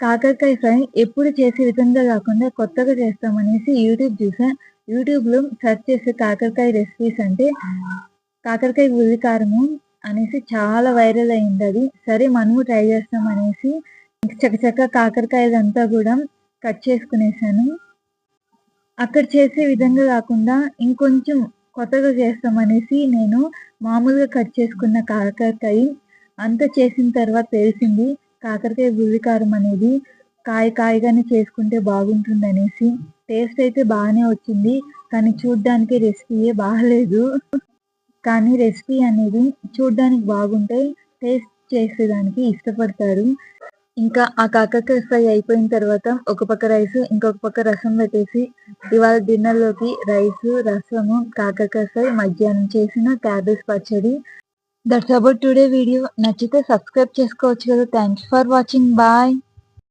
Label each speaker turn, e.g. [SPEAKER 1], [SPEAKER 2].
[SPEAKER 1] కాకరకాయ ఫ్రై ఎప్పుడు చేసే విధంగా కాకుండా కొత్తగా చేస్తామనేసి యూట్యూబ్ చూసా. యూట్యూబ్లో సెర్చ్ చేసే కాకరకాయ రెసిపీస్ అంటే కాకరకాయ ఉల్లి కారము అనేసి చాలా వైరల్ అయింది అది. సరే మనము ట్రై చేస్తాం అనేసి చకచక కాకరకాయలంతా కూడా కట్ చేసుకునేసాను. అక్కడ చేసే విధంగా కాకుండా ఇంకొంచెం కొత్తగా చేస్తామనేసి నేను మామూలుగా కట్ చేసుకున్న కాకరకాయ అంత చేసిన తర్వాత తెలిసింది. కాకరకాయ ఉల్లికారం అనేది కాయ కాయగానే చేసుకుంటే బాగుంటుంది అనేసి టేస్ట్ అయితే బాగానే వచ్చింది. కానీ చూడ్డానికి రెసిపీయే బాగలేదు. కానీ రెసిపీ అనేది చూడ్డానికి బాగుంటే టేస్ట్ చేసేదానికి ఇష్టపడతారు. ఇంకా ఆ కాకరకాయ ఫ్రై అయిపోయిన తర్వాత ఒక పక్క రైస్ ఇంకొక పక్క రసం పెట్టేసి ఇవాళ డిన్నర్లోకి రైస్ రసము కాకరకాయ ఫ్రై మధ్యాహ్నం చేసిన క్యాబేజ్ పచ్చడి దట్స్ అబౌట్ టుడే వీడియో నచ్చితే సబ్స్క్రైబ్ చేసుకోవచ్చు కదా. Thanks for watching bye